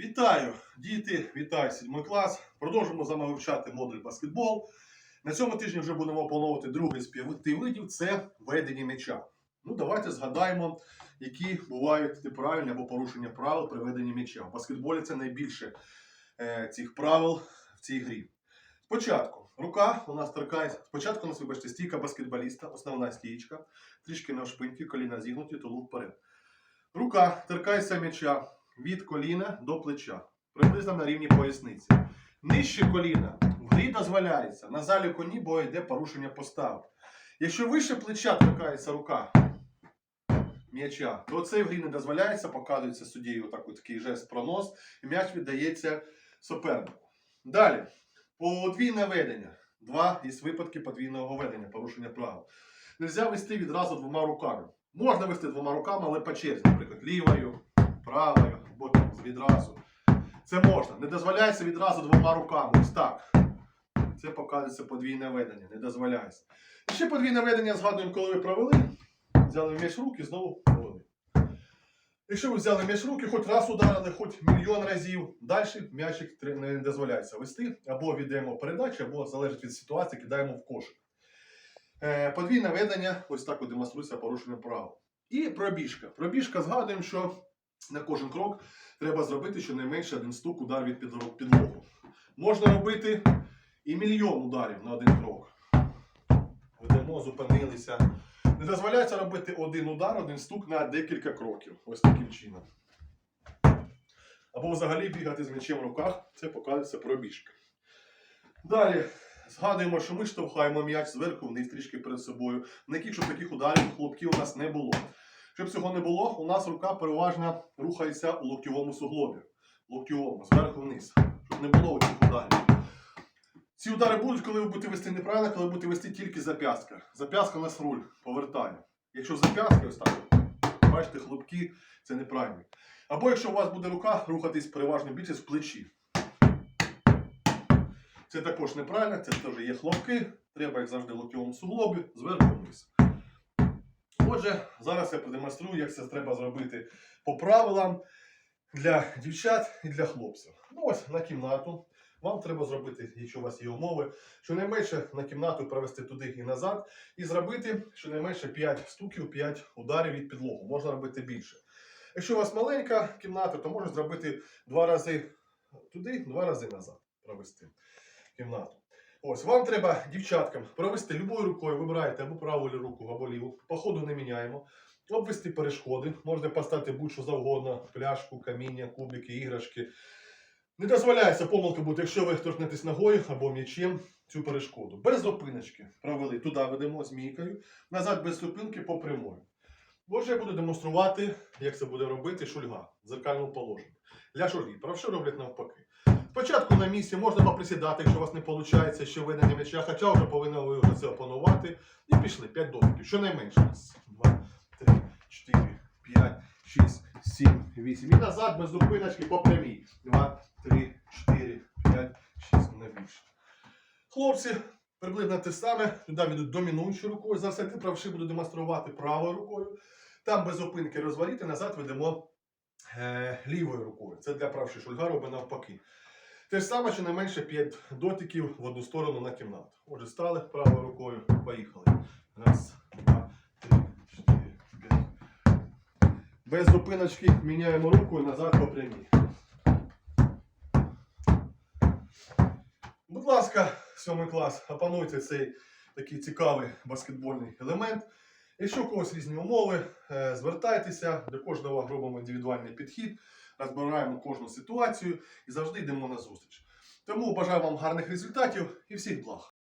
Вітаю, діти! Вітаю, сідьмий клас. Продовжуємо з вами вивчати модуль баскетбол. На цьому тижні вже будемо опановувати другий з п'яти видів це ведення м'яча. Ну, давайте згадаємо, які бувають неправильні або порушення правил при веденні м'яча. В баскетболі це найбільше е, цих правил в цій грі. Спочатку рука у нас торкається. Спочатку у нас, вибачте, стійка баскетболіста, основна стійка, трішки навшпиньки, коліна зігнуті, тулуп вперед. Рука торкається м'яча від коліна до плеча, приблизно на рівні поясниці. Нижче коліна в грі дозволяється. На залі коні, бо йде порушення постави. Якщо вище плеча торкається рука м'яча, то це в грі не дозволяється, показується суддєю такий жест пронос, і м'яч віддається супернику. Далі, подвійне ведення. Два із випадків подвійного ведення, порушення правил. Нельзя вести відразу двома руками. Можна вести двома руками, але по черзі, наприклад, лівою, правою, або там відразу. Це можна. Не дозволяється відразу двома руками. Ось так. Це показується подвійне ведення. Не дозволяється. І ще подвійне ведення згадуємо, коли ви провели, взяли в руки, знову провели. Якщо ви взяли м'яч руки, хоч раз ударили, хоч мільйон разів, далі м'ячик не дозволяється вести, або віддаємо передачу, або залежить від ситуації, кидаємо в кошик. Е, Подвійне ведення, ось так демонструється порушення правил. І пробіжка. Пробіжка згадуємо, що на кожен крок треба зробити щонайменше один стук удар від підлогу. Можна робити і мільйон ударів на один крок. Ведемо, зупинилися. Не дозволяється робити один удар, один стук на декілька кроків. Ось таким чином. Або взагалі бігати з м'ячем в руках, це показується пробіжка. Далі згадуємо, що ми штовхаємо м'яч зверху вниз трішки перед собою. Ніяких, щоб таких ударів хлопків у нас не було. Щоб цього не було, у нас рука переважно рухається у локтєвому суглобі. Локтєвому, зверху вниз. Щоб не було цих ударів. Ці удари будуть, коли ви будете вести неправильно, коли ви будете вести тільки зап'ястка. Зап'ястка нас руль повертає. Якщо зап'ястки ось так, бачите, хлопки, це неправильно. Або якщо у вас буде рука рухатись переважно більше в плечі. Це також неправильно, це теж є хлопки. Треба, як завжди, локтєвому суглобі, зверху вниз. Отже, зараз я продемонструю, як це треба зробити по правилам для дівчат і для хлопців. Ну ось на кімнату. Вам треба зробити, якщо у вас є умови, щонайменше на кімнату провести туди і назад, і зробити щонайменше 5 стуків, 5 ударів від підлогу. Можна робити більше. Якщо у вас маленька кімната, то можна зробити два рази туди, два рази назад провести кімнату. Ось вам треба дівчаткам провести любою рукою, вибираєте або праву руку, або ліву. По ходу не міняємо. Обвести перешкоди. Можна поставити будь-що завгодно, пляшку, каміння, кубики, іграшки. Не дозволяється помилка бути, якщо ви торкнетесь ногою або м'ячем цю перешкоду. Без зупиночки провели. Туди ведемо змійкою, назад без зупинки по прямою. Отже, я буду демонструвати, як це буде робити шульга в зеркальному положенні. Для шульги. Правши роблять навпаки. Спочатку на місці можна поприсідати, якщо у вас не виходить ще ведення м'яча, хоча вже повинні ви вже це опанувати. І пішли 5 дотиків. Щонайменше. Раз, два, три, чотири, п'ять, шість, сім, вісім. І назад без зупиночки по прямій. Два, три, чотири, п'ять, шість, не більше. Хлопці, приблизно те саме. Туди ведуть домінуючою рукою. Зараз як правши буду демонструвати правою рукою. Там без зупинки розворіти, назад ведемо е, лівою рукою. Це для правши. Шульга робить навпаки. Те ж саме, що не менше 5 дотиків в одну сторону на кімнату. Отже, стали правою рукою, поїхали. Раз, два, три, чотири, п'ять. Без зупиночки міняємо руку і назад по прямій. Будь ласка, сьомий клас, опануйте цей такий цікавий баскетбольний елемент. Якщо у когось різні умови, е, звертайтеся, до кожного робимо індивідуальний підхід, розбираємо кожну ситуацію і завжди йдемо на зустріч. Тому бажаю вам гарних результатів і всіх благ.